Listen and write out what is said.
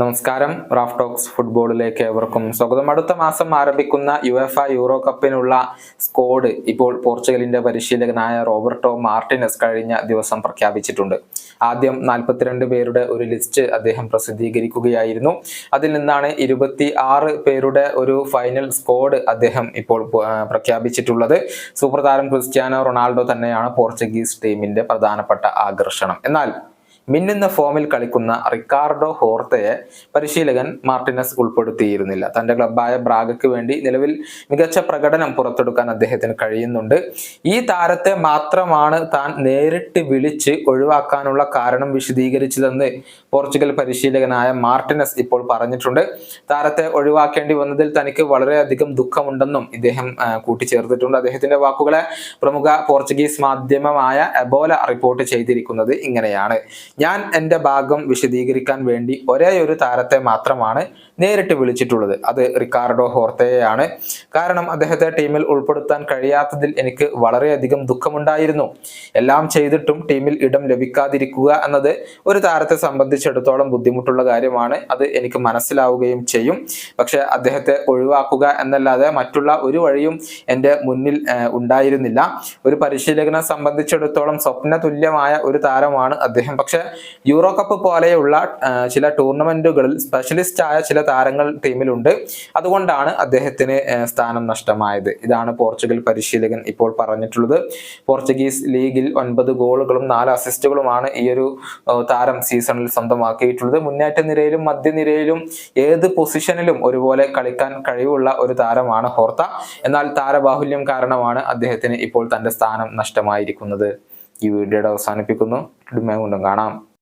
നമസ്കാരം. Raf talks ഫുട്ബോളിലേക്ക് ഏവർക്കും സ്വാഗതം. അടുത്ത മാസം ആരംഭിക്കുന്ന യു എഫ് ഐ യൂറോ കപ്പിനുള്ള സ്കോഡ് ഇപ്പോൾ പോർച്ചുഗലിന്റെ പരിശീലകനായ റോബർട്ടോ മാർട്ടിനസ് കഴിഞ്ഞ ദിവസം പ്രഖ്യാപിച്ചിട്ടുണ്ട്. ആദ്യം നാൽപ്പത്തിരണ്ട് പേരുടെ ഒരു ലിസ്റ്റ് അദ്ദേഹം പ്രസിദ്ധീകരിക്കുകയായിരുന്നു. അതിൽ നിന്നാണ് ഇരുപത്തി ആറ് പേരുടെ ഒരു ഫൈനൽ സ്കോഡ് അദ്ദേഹം ഇപ്പോൾ പ്രഖ്യാപിച്ചിട്ടുള്ളത്. സൂപ്പർ താരം ക്രിസ്ത്യാനോ റൊണാൾഡോ തന്നെയാണ് പോർച്ചുഗീസ് ടീമിന്റെ പ്രധാനപ്പെട്ട ആകർഷണം. എന്നാൽ മിന്നുന്ന ഫോമിൽ കളിക്കുന്ന റിക്കാർഡോ ഹോർത്തയെ പരിശീലകൻ മാർട്ടിനസ് ഉൾപ്പെടുത്തിയിരുന്നില്ല. തന്റെ ക്ലബായ ബ്രാഗയ്ക്ക് വേണ്ടി നിലവിൽ മികച്ച പ്രകടനം പുറത്തെടുക്കാൻ അദ്ദേഹത്തിന് കഴിയുന്നുണ്ട്. ഈ താരത്തെ മാത്രമാണ് താൻ നേരിട്ട് വിളിച്ച് ഒഴിവാക്കാനുള്ള കാരണം വിശദീകരിച്ചതെന്ന് പോർച്ചുഗൽ പരിശീലകനായ മാർട്ടിനസ് ഇപ്പോൾ പറഞ്ഞിട്ടുണ്ട്. താരത്തെ ഒഴിവാക്കേണ്ടി വന്നതിൽ തനിക്ക് വളരെയധികം ദുഃഖമുണ്ടെന്നും ഇദ്ദേഹം കൂട്ടിച്ചേർത്തിട്ടുണ്ട്. അദ്ദേഹത്തിന്റെ വാക്കുകളെ പ്രമുഖ പോർച്ചുഗീസ് മാധ്യമമായ എബോല റിപ്പോർട്ട് ചെയ്തിരിക്കുന്നത് ഇങ്ങനെയാണ്. ഞാൻ എന്റെ ഭാഗം വിശദീകരിക്കാൻ വേണ്ടി ഒരേ ഒരു താരത്തെ മാത്രമാണ് നേരിട്ട് വിളിച്ചിട്ടുള്ളത്. അത് റിക്കാർഡോ ഹോർത്തയെയാണ്. കാരണം അദ്ദേഹത്തെ ടീമിൽ ഉൾപ്പെടുത്താൻ കഴിയാത്തതിൽ എനിക്ക് വളരെയധികം ദുഃഖമുണ്ടായിരുന്നു. എല്ലാം ചെയ്തിട്ടും ടീമിൽ ഇടം ലഭിക്കാതിരിക്കുക എന്നത് ഒരു താരത്തെ സംബന്ധിച്ചിടത്തോളം ബുദ്ധിമുട്ടുള്ള കാര്യമാണ്. അത് എനിക്ക് മനസ്സിലാവുകയും ചെയ്യും. പക്ഷെ അദ്ദേഹത്തെ ഒഴിവാക്കുക എന്നല്ലാതെ മറ്റുള്ള ഒരു വഴിയും എന്റെ മുന്നിൽ ഉണ്ടായിരുന്നില്ല. ഒരു പരിശീലകനെ സംബന്ധിച്ചിടത്തോളം സ്വപ്ന തുല്യമായ ഒരു താരമാണ് അദ്ദേഹം. പക്ഷെ യൂറോ കപ്പ് പോലെയുള്ള ചില ടൂർണമെന്റുകളിൽ സ്പെഷ്യലിസ്റ്റ് ആയ ചില താരങ്ങൾ ടീമിലുണ്ട്. അതുകൊണ്ടാണ് അദ്ദേഹത്തിന് സ്ഥാനം നഷ്ടമായത്. ഇതാണ് പോർച്ചുഗൽ പരിശീലകൻ ഇപ്പോൾ പറഞ്ഞിട്ടുള്ളത്. പോർച്ചുഗീസ് ലീഗിൽ ഒൻപത് ഗോളുകളും നാല് അസിസ്റ്റുകളുമാണ് ഈ ഒരു താരം സീസണിൽ സ്വന്തമാക്കിയിട്ടുള്ളത്. മുന്നേറ്റ നിരയിലും മധ്യനിരയിലും ഏത് പൊസിഷനിലും ഒരുപോലെ കളിക്കാൻ കഴിവുള്ള ഒരു താരമാണ് ഹോർത്ത. എന്നാൽ താരബാഹുല്യം കാരണമാണ് അദ്ദേഹത്തിന് ഇപ്പോൾ തന്റെ സ്ഥാനം നഷ്ടമായിരിക്കുന്നത്. ഈ വീഡിയോയുടെ അവസാനിപ്പിക്കുന്നു. വീണ്ടും കാണാം.